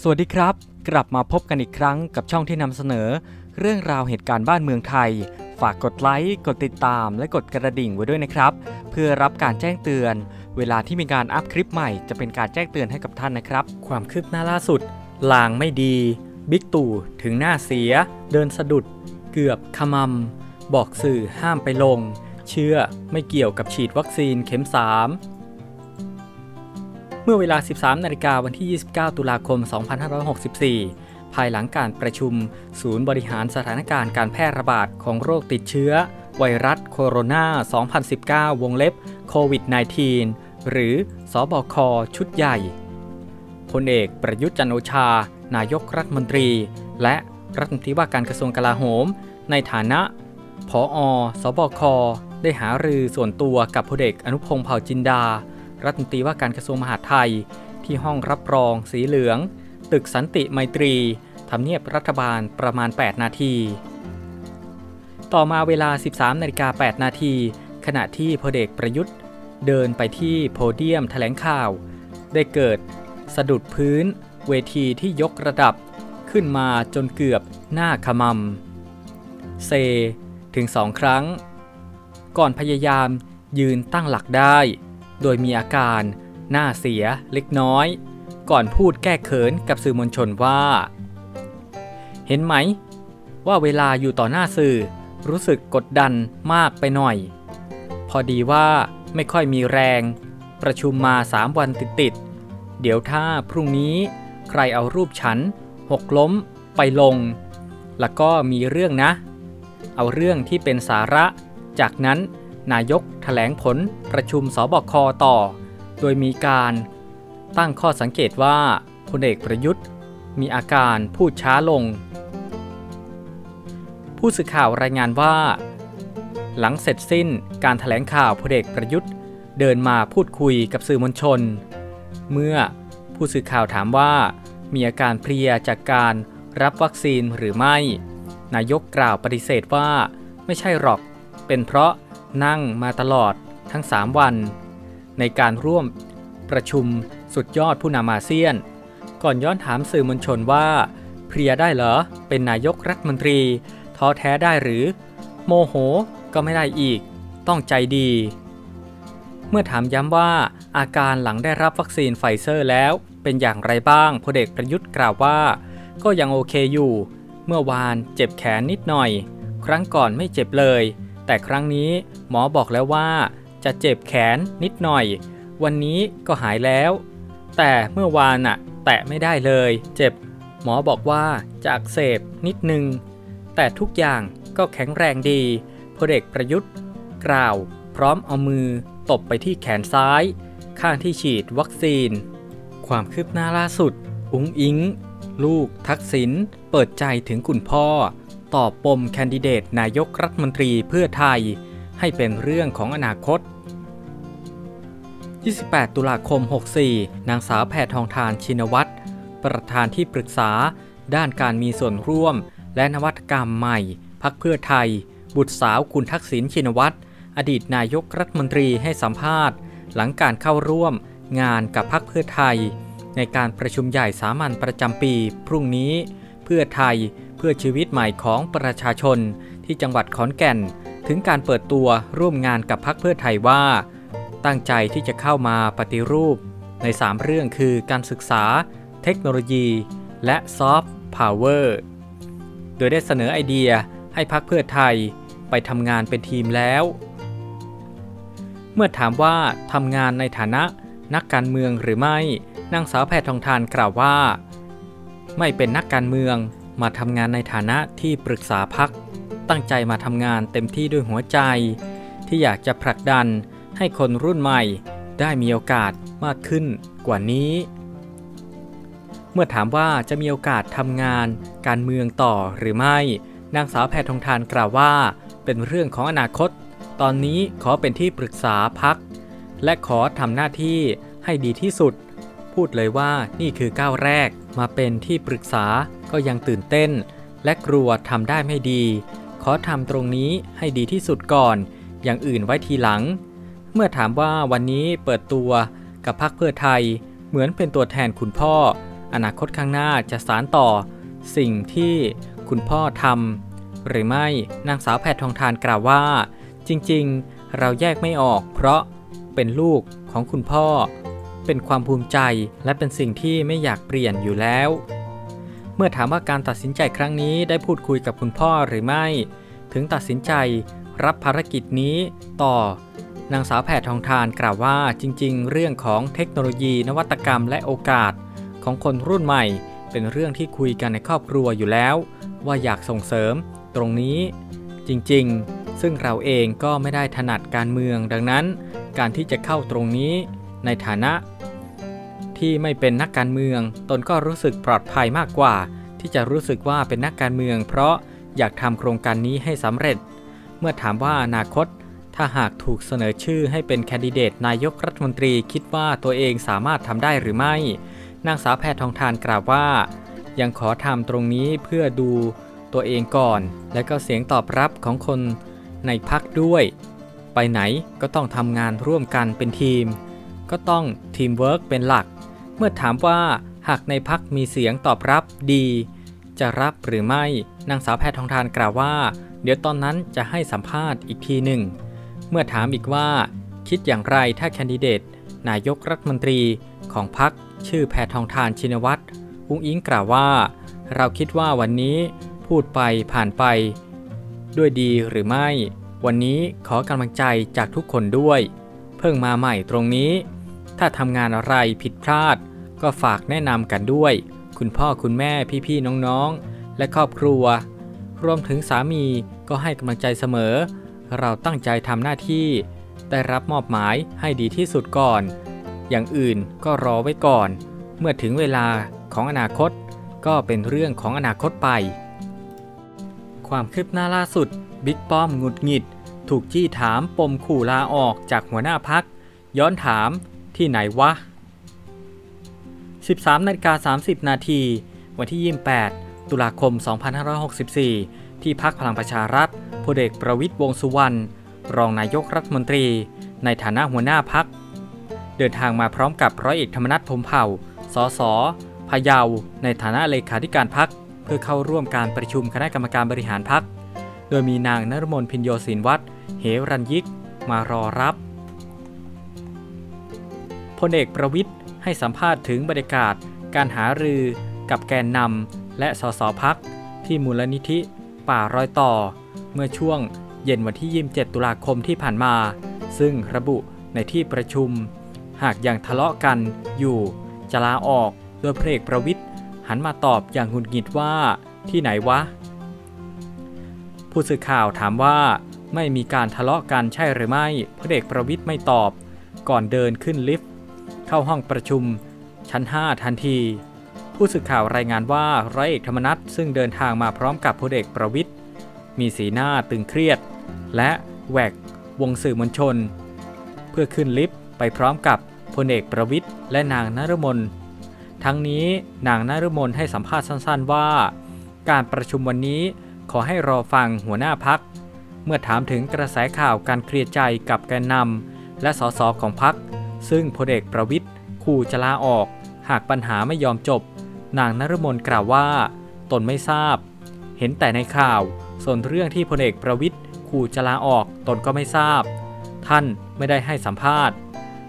สวัสดีครับ กลับมาพบกันอีกครั้งกับช่องที่นำเสนอ เรื่องราวเหตุการณ์บ้านเมืองไทย ฝากกดไลค์กดติดตาม และกดกระดิ่งไว้ด้วยนะครับ เพื่อรับการแจ้งเตือน เวลาที่มีการอัพคลิปใหม่จะเป็นการแจ้งเตือนให้กับท่านนะครับ ความคืบหน้าล่าสุดลางไม่ดี บิ๊กตู่ถึงหน้าเสีย เดินสะดุด เกือบขมำบอกสื่อห้ามไปลง เชื่อไม่เกี่ยวกับฉีดวัคซีนเข็ม 3 เมื่อเวลา 13 นาฬิกาวันที่ 29 ตุลาคม 2564 ภายหลังการประชุม ศูนย์บริหารสถานการณ์การแพร่ระบาดของโรคติดเชื้อ ไวรัสโคโรนา 2019 วงเล็บโควิด -19 หรือสอบคชุดใหญ่พลเอกประยุทธ์จันโอชา นายกรัฐมนตรี และรัฐมนตรีว่าการกระทรวงกลาโหม ในฐานะผอสบค ได้หารือส่วนตัวกับพลเอกอนุพงศ์เผ่าจินดา รัฐมนตรีว่าการกระทรวงมหาดไทย ที่ห้องรับรองสีเหลือง ตึกสันติไมตรีทำเนียบรัฐบาลประมาณ 8 นาที ต่อมาเวลา 13นาฬิกา8นาทีขณะที่พลเอกประยุทธ์ เดินไปที่โพเดียมแถลงข่าว ได้เกิดสะดุดพื้น เวทีที่ยกระดับ ขึ้นมาจนเกือบหน้าขมำเซ ถึงสองครั้ง ก่อนพยายามยืนตั้งหลักได้ โดยมีอาการ หน้าเสียเล็กน้อย ก่อนพูดแก้เขินกับสื่อมวลชนว่า เห็นไหม ว่าเวลาอยู่ต่อหน้าสื่อ รู้สึกกดดันมากไปหน่อย พอดีว่าไม่ค่อยมีแรง ประชุมมา3วันติดๆเดี๋ยวถ้าพรุ่งนี้ใครเอารูปฉัน หกล้มไปลง แล้วก็มีเรื่องนะ เอาเรื่องที่เป็นสาระ จากนั้น นายกแถลงผลประชุมสบคต่อ โดยมีการตั้งข้อสังเกตว่าพลเอกประยุทธ์ มีอาการพูดช้าลง ผู้สื่อข่าวรายงานว่า หลังเสร็จสิ้นการแถลงข่าวพลเอกประยุทธ์เดินมาพูดคุยกับสื่อมวลชน เมื่อผู้สื่อข่าวถามว่ามีอาการเพลียจากการรับวัคซีนหรือไม่ นายกกล่าวปฏิเสธว่าไม่ใช่หรอก เป็นเพราะ นั่งมาตลอดทั้ง 3 วัน ในการร่วมประชุมสุดยอดผู้นำอาเซียน ก่อนย้อนถามสื่อมวลชนว่า เพลียได้เหรอ เป็นนายกรัฐมนตรี ท้อแท้ได้หรือ โมโหก็ไม่ได้อีก ต้องใจดี เมื่อถามย้ำว่าอาการหลังได้รับวัคซีนไฟเซอร์แล้วเป็นอย่างไรบ้างพลเอกประยุทธ์กล่าวว่า ก็ยังโอเคอยู่ เมื่อวานเจ็บแขนนิดหน่อย ครั้งก่อนไม่เจ็บเลย แต่ครั้งนี้หมอบอกแล้วว่า จะเจ็บแขนนิดหน่อย วันนี้ก็หายแล้ว แต่เมื่อวานน่ะ แตะไม่ได้เลย เจ็บ หมอบอกว่าจะอักเสบนิดนึง แต่ทุกอย่างก็แข็งแรงดีพลเอกประยุทธ์ กล่าวพร้อมเอามือตบไปที่แขนซ้าย ข้างที่ฉีดวัคซีน ความคืบหน้าล่าสุด อุ้งอิง ลูกทักษิณเปิดใจถึงคุณพ่อ ตอบปมแคนดิเดตนายกรัฐมนตรีเพื่อไทย ให้เป็นเรื่องของอนาคต 28 ตุลาคม 64 นางสาวแพทองทานชินวัตร ประธานที่ปรึกษา ด้านการมีส่วนร่วม และนวัตกรรมใหม่ พักเพื่อไทย บุตรสาวคุณทักษิณชินวัตร อดีตนายกรัฐมนตรีให้สัมภาษณ์ หลังการเข้าร่วมงานกับพักเพื่อไทย ในการประชุมใหญ่สามัญประจำปี พรุ่งนี้ เพื่อไทย พื่อชีวิตใหม่ของประชาชน ที่จังหวัดขอนแก่น ถึงการเปิดตัวร่วมงานกับพักเพื่อไทยว่า ตั้งใจที่จะเข้ามาปฏิรูป ใน 3 เรื่องคือการศึกษา เทคโนโลยี และซอฟต์พาวเวอร์โดยได้เสนอไอเดียให้พักเพื่อไทยไปทำงานเป็นทีมแล้ว เมื่อถามว่าทำงานในฐานะนักการเมืองหรือไม่นางสาวแพทองทานกล่าวว่า ไม่เป็นนักการเมือง มาทำงานในฐานะที่ปรึกษาพัก ตั้งใจมาทำงานเต็มที่ด้วยหัวใจ ที่อยากจะผลักดันให้คนรุ่นใหม่ ได้มีโอกาสมากขึ้นกว่านี้ เมื่อถามว่าจะมีโอกาสทำงาน การเมืองต่อหรือไม่ นางสาวแพทองทานกล่าวว่า เป็นเรื่องของอนาคต ตอนนี้ขอเป็นที่ปรึกษาพัก และขอทำหน้าที่ให้ดีที่สุด พูดเลยว่านี่คือก้าวแรกมาเป็นที่ปรึกษา ก็ยังตื่นเต้น และกลัวทำได้ไม่ดี ขอทำตรงนี้ให้ดีที่สุดก่อน อย่างอื่นไว้ทีหลัง เมื่อถามว่าวันนี้เปิดตัวกับพรรคเพื่อไทย เหมือนเป็นตัวแทนคุณพ่อ อนาคตข้างหน้าจะสารต่อ สิ่งที่คุณพ่อทำหรือไม่นางสาวแพทองทานกล่าวว่า จริงๆ เราแยกไม่ออก เพราะเป็นลูกของคุณพ่อ เป็นความภูมิใจและเป็นสิ่งที่ไม่อยากเปลี่ยนอยู่แล้ว เมื่อถามว่าการตัดสินใจครั้งนี้ได้พูดคุยกับคุณพ่อหรือไม่ ถึงตัดสินใจรับภารกิจนี้ต่อนางสาวแพทองทานกล่าวว่าจริง ๆ เรื่องของเทคโนโลยีนวัตกรรมและโอกาส ของคนรุ่นใหม่ เป็นเรื่องที่คุยกันในครอบครัวอยู่แล้ว ว่าอยากส่งเสริม ตรงนี้ จริง ๆ ซึ่งเราเองก็ไม่ได้ถนัดการเมืองดังนั้น การที่จะเข้าตรงนี้ ในฐานะ ที่ไม่เป็นนักการเมือง ตนก็รู้สึกปลอดภัยมากกว่า ที่จะรู้สึกว่าเป็นนักการเมือง เพราะอยากทำโครงการนี้ให้สำเร็จ เมื่อถามว่าอนาคต ถ้าหากถูกเสนอชื่อให้เป็นแคนดิเดตนายกรัฐมนตรีคิดว่าตัวเองสามารถทำได้หรือไม่ นางสาวแพทองทานกล่าวว่า ยังขอทำตรงนี้เพื่อดูตัวเองก่อน และก็เสียงตอบรับของคนในพักด้วย ไปไหนก็ต้องทำงานร่วมกันเป็นทีม ก็ต้องทีมเวิร์กเป็นหลัก เมื่อถามว่าหากในพักมีเสียงตอบรับดี จะรับหรือไม่ นางสาวแพทองทานกล่าวว่า เดี๋ยวตอนนั้นจะให้สัมภาษณ์อีกทีหนึ่ง เมื่อถามอีกว่า คิดอย่างไรถ้าแคนดิเดต นายกรัฐมนตรีของพรรคชื่อแพทองทานชินวัตรอุ้งอิงกล่าวว่า เราคิดว่าวันนี้พูดไปผ่านไป ด้วยดีหรือไม่ วันนี้ขอกำลังใจจากทุกคนด้วย เพิ่งมาใหม่ตรงนี้ ถ้าทำงานอะไรผิดพลาด ก็ฝากแนะนำกันด้วย คุณพ่อคุณแม่พี่ๆน้องๆ และครอบครัว รวมถึงสามีก็ให้กำลังใจเสมอ เราตั้งใจทำหน้าที่ ได้รับมอบหมายให้ดีที่สุดก่อน อย่างอื่นก็รอไว้ก่อน เมื่อถึงเวลาของอนาคต ก็เป็นเรื่องของอนาคตไป ความคืบหน้าล่าสุดบิ๊กป้อมหงุดหงิด ถูกจี้ถามปมขู่ลาออกจากหัวหน้าพัก ย้อนถาม ที่ไหนวะ 13นาฬิกา30 นาที วันที่ 28 ตุลาคม 2564 ที่พักพลังประชารัฐพลเอกประวิตยวงสุวรรณ รองนายกรัฐมนตรี ในฐานะหัวหน้าพัก เดินทางมาพร้อมกับร้อยเอกธรรมนัฐพมเผ่า สสพะเยา ในฐานะเลขาธิการพัก เพื่อเข้าร่วมการประชุมคณะกรรมการบริหารพัก โดยมีนางนรมนพินโยศินวัตรเหรัญยิก มารอรับ พลเอกประวิทย์ให้สัมภาษณ์ถึงบรรยากาศ การหารือกับแกนนำและสสพักที่มูลนิธิ ป่ารอยต่อ เมื่อช่วงเย็นวันที่ 27 ตุลาคมที่ผ่านมา ซึ่งระบุในที่ประชุม หากยังทะเลาะกันอยู่จะลาออกโดยพลเอกประวิทย์หันมาตอบอย่างหงุดหงิดว่าที่ไหนวะ ผู้สื่อข่าวถามว่า ไม่มีการทะเลาะกันใช่หรือไม่พลเอกประวิทย์ไม่ตอบ ก่อนเดินขึ้นลิฟต์ เข้าห้องประชุม ชั้น 5 ทันที ผู้สื่อข่าวรายงานว่าร้อยเอกธรรมนัฐซึ่งเดินทางมาพร้อมกับพลเอกประวิทย์มีสีหน้าตึงเครียด และแหวกวงสื่อมวลชน เพื่อขึ้นลิฟต์ไปพร้อมกับพลเอกประวิทย์และนางนฤมลทั้งนี้นางนฤมลให้สัมภาษณ์สั้นๆว่า การประชุมวันนี้ขอให้รอฟังหัวหน้าพัก เมื่อถามถึงกระแสข่าวการเคลียร์ใจกับแกนนำและสสของพัก ซึ่งพลเอกประวิทย์ ขู่จะลาออก หากปัญหาไม่ยอมจบ นางนฤมลกล่าวว่า ตนไม่ทราบ เห็นแต่ในข่าว ส่วนเรื่องที่พลเอกประวิทย์ขู่จะลาออกตนก็ไม่ทราบ ท่านไม่ได้ให้สัมภาษณ์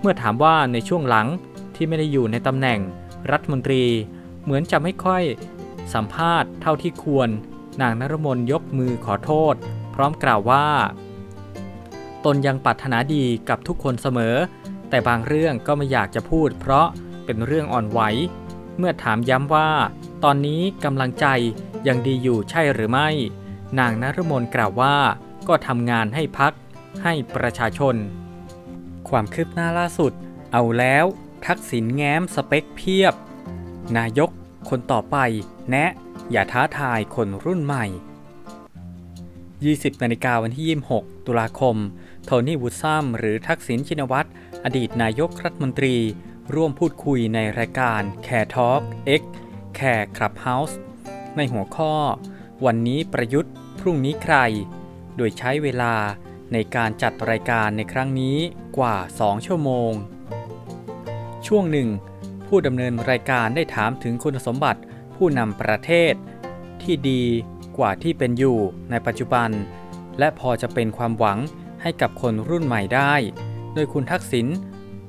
เมื่อถามว่าในช่วงหลังที่ไม่ได้อยู่ในตำแหน่ง รัฐมนตรี เหมือนจะไม่ค่อยสัมภาษณ์เท่าที่ควร นางนรมนยกมือขอโทษ พร้อมกล่าวว่า ตนยังปรารถนาดีกับทุกคนเสมอ แต่บางเรื่องก็ไม่อยากจะพูด เพราะเป็นเรื่องอ่อนไหว เมื่อถามย้ำว่า ตอนนี้กำลังใจยังดีอยู่ใช่หรือไม่ นางนรมนกล่าวว่า ก็ทำงานให้พักให้ประชาชน ความคืบหน้าล่าสุด เอาแล้ว ทักษิณแง้มสเปคเพียบ นายกคนต่อไป แนะ อย่าท้าทายคนรุ่นใหม่ 20นาฬิกาวันที่ 26 ตุลาคม โทนี่วูดซัมหรือทักษิณชินวัตร อดีตนายกรัฐมนตรี ร่วมพูดคุยในรายการ Care Talk X Care Clubhouse ในหัวข้อ วันนี้ประยุทธ์พรุ่งนี้ใคร โดยใช้เวลาในการจัดรายการในครั้งนี้กว่า 2 ชั่วโมง ช่วงหนึ่ง ผู้ดำเนินรายการได้ถามถึงคุณสมบัติผู้นำประเทศ ที่ดีกว่าที่เป็นอยู่ในปัจจุบัน และพอจะเป็นความหวังให้กับคนรุ่นใหม่ได้ โดยคุณทักษิณ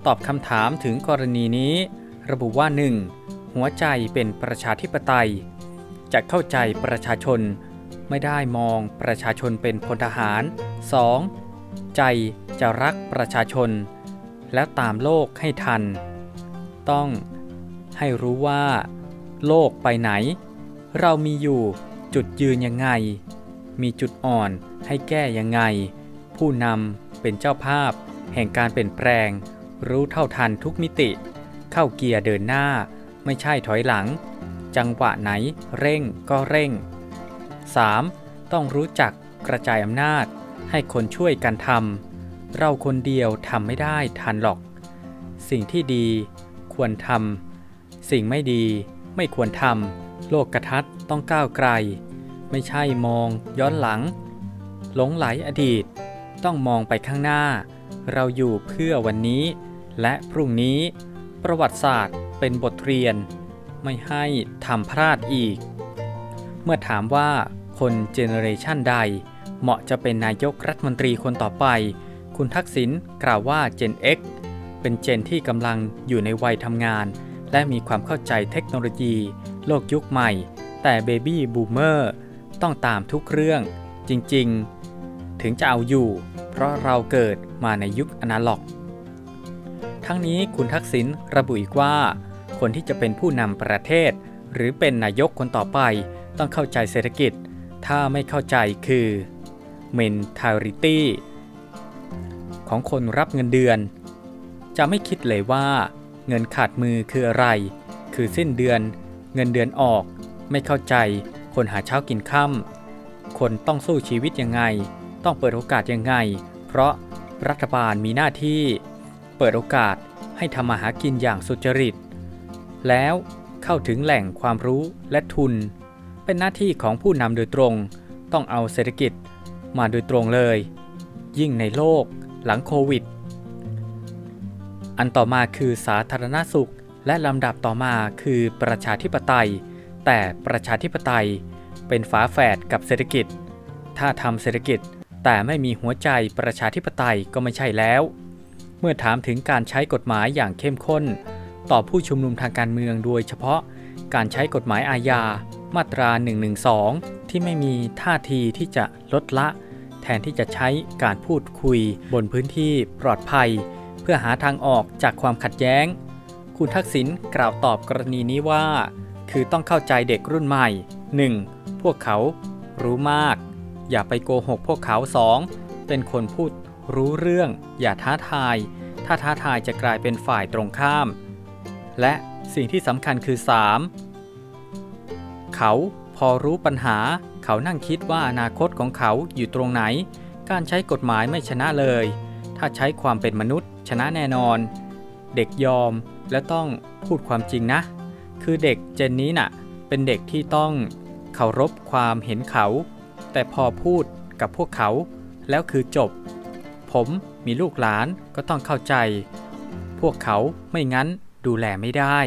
ตอบคำถามถึงกรณีนี้ ระบุว่า 1. หัวใจเป็นประชาธิปไตย จะเข้าใจประชาชน ไม่ได้มองประชาชนเป็นพลทหาร 2. ใจจะรักประชาชน แล้วตามโลกให้ทัน ต้องให้รู้ว่า โลกไปไหน เรามีอยู่จุดยืนยังไง มีจุดอ่อนให้แก้ยังไง ผู้นำเป็นเจ้าภาพ แห่งการเปลี่ยนแปลง รู้เท่าทันทุกมิติ เข้าเกียร์เดินหน้า ไม่ใช่ถอยหลัง จังหวะไหนเร่งก็เร่ง 3. ต้องรู้จักกระจายอำนาจ ให้คนช่วยกันทำเราคนเดียวทำไม่ได้ทันหรอก สิ่งที่ดีควรทำสิ่งไม่ดีไม่ควรทำโลกกระทัดต้องก้าวไกล ไม่ใช่มองย้อนหลัง หลงไหลอดีต ต้องมองไปข้างหน้า เราอยู่เพื่อวันนี้และพรุ่งนี้ ประวัติศาสตร์เป็นบทเรียน ไม่ให้ทำพลาดอีก เมื่อถามว่าคนเจเนอเรชันใด เหมาะจะเป็นนายกรัฐมนตรีคนต่อไป คุณทักษิณกล่าวว่า Gen X เป็นเจนที่กำลังอยู่ในวัยทำงาน และมีความเข้าใจเทคโนโลยี โลกยุคใหม่ แต่เบบี้บูมเมอร์ต้องตามทุกเรื่อง จริง ๆ ถึงจะเอาอยู่ เพราะเราเกิด มาในยุคอนาล็อก ทั้งนี้คุณทักษิณระบุอีกว่า คนที่จะเป็นผู้นำประเทศ หรือเป็นนายกคนต่อไป ต้องเข้าใจเศรษฐกิจ ถ้าไม่เข้าใจคือ mentality ของคนรับเงินเดือน จะไม่คิดเลยว่า เงินขาดมือคืออะไร คือสิ้นเดือน เงินเดือนออก ไม่เข้าใจ คนหาเช้ากินค่ำคนต้องสู้ชีวิตยังไง ต้องเปิดโอกาสยังไง เพราะ รัฐบาลมีหน้าที่เปิดโอกาสให้ทำมาหากินอย่างสุจริต แล้วเข้าถึงแหล่งความรู้และทุน เป็นหน้าที่ของผู้นำโดยตรงต้องเอาเศรษฐกิจมาโดยตรงเลย ยิ่งในโลกหลังโควิด อันต่อมาคือสาธารณสุขและลำดับต่อมาคือประชาธิปไตย แต่ประชาธิปไตยเป็นฝาแฝดกับเศรษฐกิจ ถ้าทำเศรษฐกิจ แต่ไม่มีหัวใจประชาธิปไตยก็ไม่ใช่แล้ว เมื่อถามถึงการใช้กฎหมายอย่างเข้มข้น ต่อผู้ชุมนุมทางการเมืองโดยเฉพาะการใช้กฎหมายอาญามาตรา 112 ที่ไม่มีท่าทีที่จะลดละ แทนที่จะใช้การพูดคุยบนพื้นที่ปลอดภัย เพื่อหาทางออกจากความขัดแย้ง คุณทักษิณกล่าวตอบกรณีนี้ว่า คือต้องเข้าใจเด็กรุ่นใหม่ 1. พวกเขารู้มาก อย่าไปโกหกพวกเขา 2. เป็นคนพูดรู้เรื่อง อย่าท้าทาย ถ้าท้าทายจะกลายเป็นฝ่ายตรงข้าม และสิ่งที่สำคัญคือ 3. เขาพอรู้ปัญหา เขานั่งคิดว่าอนาคตของเขาอยู่ตรงไหน การใช้กฎหมายไม่ชนะเลย ถ้าใช้ความเป็นมนุษย์ ชนะแน่นอน เด็กยอมและต้องพูดความจริงนะ คือเด็กเจนนี้น่ะ เป็นเด็กที่ต้องเคารพความเห็นเขา แต่พอพูดกับพวกเขาแล้วคือจบ ผมมีลูกหลานก็ต้องเข้าใจ พวกเขาไม่งั้นดูแลไม่ได้